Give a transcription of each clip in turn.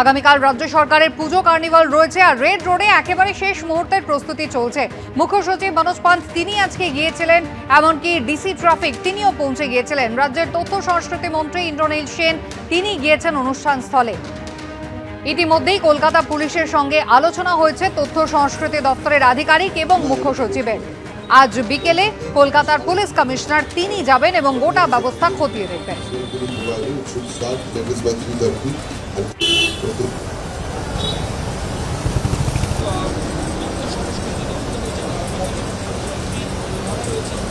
আগামীকাল রাজ্য সরকারের পুজো কার্নিভাল রয়েছে আর রেড রোডে একেবারে শেষ মুহূর্তের প্রস্তুতি চলছে। মুখ্য সচিব মনোজ পান্ত তিনি আজকে গিয়েছিলেন, এমনকি ডিসি ট্রাফিক, তিনিও পৌঁছে গিয়েছিলেন। রাজ্যের তথ্য সংস্কৃতি মন্ত্রী ইন্দ্রনীল সেন, তিনি গিয়েছেন অনুষ্ঠান স্থলে। ইতিমধ্যেই কলকাতা পুলিশের সঙ্গে আলোচনা হয়েছে তথ্য সংস্কৃতি দপ্তরের আধিকারিক এবং মুখ্য সচিবের। আজ বিকেলে কলকাতার পুলিশ কমিশনার, তিনি যাবেন এবং গোটা ব্যবস্থা খতিয়ে দেখবেন। It should start latest by 3:30 and okay.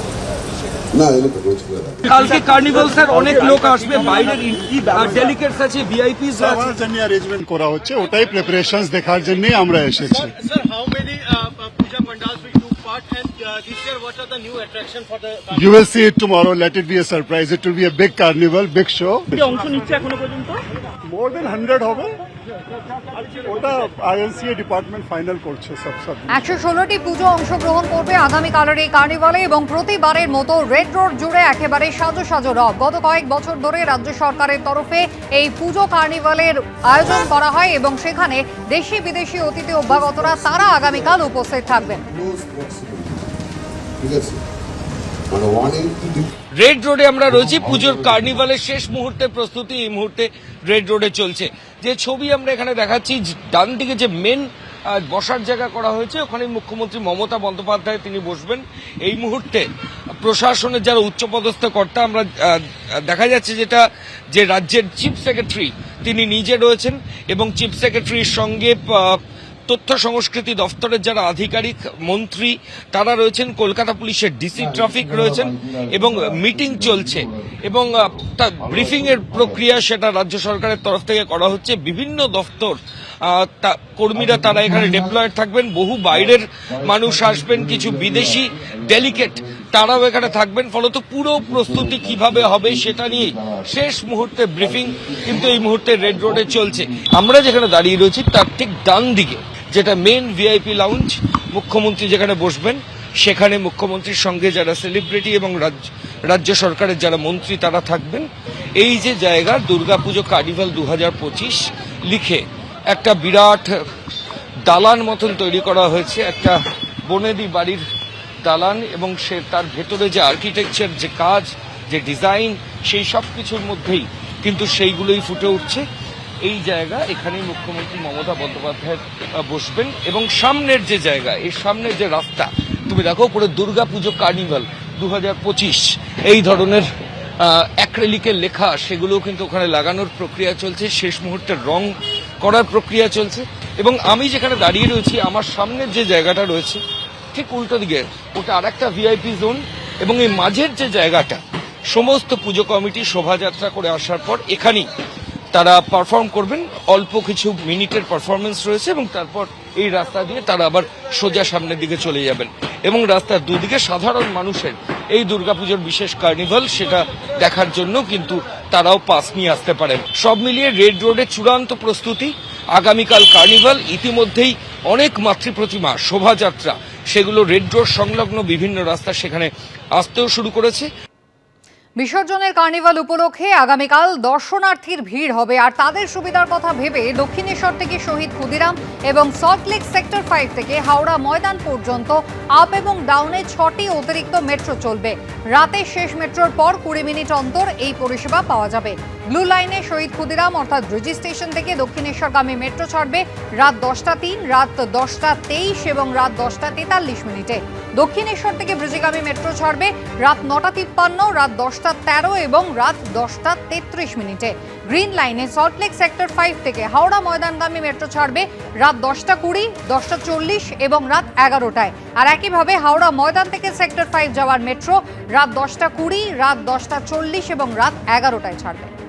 না এলে তো রোজ করে রাখে কালকে কার্নিভাল স্যার অনেক লোক আসবে বাইরের ডেলিকেটস আছে ভিআইপিস সবার জন্য অ্যারেঞ্জমেন্ট করা হচ্ছে ওটাই প্রিপারেশনস দেখার জন্যই আমরা এসেছি uh, uh, uh, You will see it tomorrow. Let it be a surprise. It will be a big carnival, big show. অংশ নিচ্ছে এখনও পর্যন্ত More than 100 হবে ওটা আইএনসিএ ডিপার্টমেন্ট ফাইনাল করছে সব সব। একশো ষোলোটি পুজো অংশগ্রহণ করবে আগামীকালের এই কার্নিভালে এবং প্রতিবারের মতো রেড রোড জুড়ে একেবারে সাজো সাজো রব। গত কয়েক বছর ধরে রাজ্য সরকারের তরফে এই পুজো কার্নিভালের আয়োজন করা হয় এবং সেখানে দেশি বিদেশি অতিথি অভ্যাগতরা তারা আগামীকাল উপস্থিত থাকবেন। ঠিক আছে। রেড রোডে আমরা রয়েছি। পুজোর কার্নিভালের শেষ মুহূর্তে প্রস্তুতি এই মুহূর্তে রেড রোডে চলছে। যে ছবি আমরা এখানে দেখাচ্ছি ডান দিকে যে মেন বসার জায়গা করা হয়েছে, ওখানে মুখ্যমন্ত্রী মমতা বন্দ্যোপাধ্যায় তিনি বসবেন। এই মুহূর্তে প্রশাসনের যারা উচ্চপদস্থ কর্তা, আমরা দেখা যাচ্ছে যেটা, যে রাজ্যের চিফ সেক্রেটারি তিনি নিজে রয়েছেন এবং চিফ সেক্রেটারির সঙ্গে তথ্য সংস্কৃতি দফতরের যারা আধিকারিক মন্ত্রী তারা রয়েছেন কলকাতা পুলিশের ডিসি ট্রাফিক রয়েছেন এবং মিটিং চলছে এবং ব্রিফিং এর প্রক্রিয়া সেটা রাজ্য সরকারের তরফ থেকে করা হচ্ছে। বিভিন্ন দফতর কর্মীরা তারা এখানে ডেপ্লয়েড থাকবেন। বহু বাইরের মানুষ আসবেন কিছু বিদেশি ডেলিকেট তারাও এখানে থাকবেন। ফলত পুরো প্রস্তুতি কীভাবে হবে সেটা নিয়ে শেষ মুহূর্তে ব্রিফিং কিন্তু এই মুহূর্তে রেড রোডে চলছে। আমরা যেখানে দাঁড়িয়ে রয়েছি তার ঠিক ডান দিকে যেটা মেন ভিআইপি লাউঞ্জ মুখ্যমন্ত্রী যেখানে বসবেন, সেখানে মুখ্যমন্ত্রীর সঙ্গে যারা সেলিব্রিটি এবং রাজ্য রাজ্য সরকারের যারা মন্ত্রী, তারা থাকবেন। এই যে জায়গা, দুর্গাপুজো কার্নিভাল দু হাজার পঁচিশ, লিখে একটা বিরাট দালান মতন তৈরি করা হয়েছে। একটা বনেদি বাড়ির দালান এবং সে তার ভেতরে যে আর্কিটেকচার যে কাজ, যে ডিজাইন সেই সব কিছুর মধ্যেই কিন্তু সেইগুলোই ফুটে উঠছে। এই জায়গা, এখানেই মুখ্যমন্ত্রী মমতা বন্দ্যোপাধ্যায় বসবেন এবং সামনের যে জায়গা, এই সামনের যে রাস্তা, তুমি দেখো পুরো দুর্গা পুজো কার্নিভাল দু হাজার পঁচিশ, এই ধরনের অ্যাক্রেলিকের লেখা, সেগুলোও কিন্তু ওখানে লাগানোর প্রক্রিয়া চলছে, শেষ মুহূর্তে রং করার প্রক্রিয়া চলছে, এবং আমি যেখানে দাঁড়িয়ে রয়েছি, আমার সামনের যে জায়গাটা রয়েছে, ঠিক উল্টো দিকে, ওটা আর একটা ভিআইপি জোন, এবং এই মাঝের যে জায়গাটা, সমস্ত পুজো কমিটি শোভাযাত্রা করে আসার পর এখানেই তারা পারফর্ম করবেন। অল্প কিছু মিনিটের পারফরমেন্স রয়েছে এবং তারপর এই রাস্তা দিয়ে তারা আবার সোজা সামনের দিকে চলে যাবেন। এবং রাস্তার দুদিকে সাধারণ মানুষের এই দুর্গাপুজোর বিশেষ কার্নিভাল সেটা দেখার জন্য কিন্তু তারাও পাস নিয়ে আসতে পারেন। সব মিলিয়ে রেড রোডের চূড়ান্ত প্রস্তুতি, আগামীকাল কার্নিভাল ইতিমধ্যেই অনেক মাতৃপ্রতিমা, শোভাযাত্রা, সেগুলো রেড রোড সংলগ্ন বিভিন্ন রাস্তা সেখানে আসতেও শুরু করেছে। বিসর্জনের কার্নিভাল উপলক্ষে আগামীকাল দর্শনার্থীর ভিড় হবে। আর তাদের সুবিধার কথা ভেবে দক্ষিণেশ্বর থেকে শহীদ ক্ষুদিরাম এবং সল্টলেক সেক্টর ফাইভ থেকে হাওড়া ময়দান পর্যন্ত আপ এবং ডাউনে ছটি অতিরিক্ত মেট্রো চলবে। রাতে শেষ মেট্রোর পর কুড়ি মিনিট অন্তর এই পরিষেবা পাওয়া যাবে। ব্লু লাইনে শহীদ ক্ষুদিরাম, অর্থাৎ ব্রিজি স্টেশন থেকে দক্ষিণেশ্বরগামী মেট্রো ছাড়বে। রাত দশটা তিন, রাত দশটা তেইশ এবং রাত দশটা তেতাল্লিশ মিনিটে। দক্ষিণেশ্বর থেকে ব্রিজিগামী মেট্রো ছাড়বে। রাত নটা তিপ্পান্ন, রাত দশটা তেরো এবং রাত দশটা তেত্রিশ মিনিটে। গ্রিন লাইনে সল্টলেক সেক্টর ফাইভ থেকে হাওড়া ময়দানগামী মেট্রো ছাড়বে। রাত দশটা কুড়ি, দশটা চল্লিশ এবং রাত এগারোটায়। আর একইভাবে হাওড়া ময়দান থেকে সেক্টর ফাইভ যাওয়ার মেট্রো রাত দশটা কুড়ি, রাত দশটা চল্লিশ এবং রাত এগারোটায় ছাড়বে।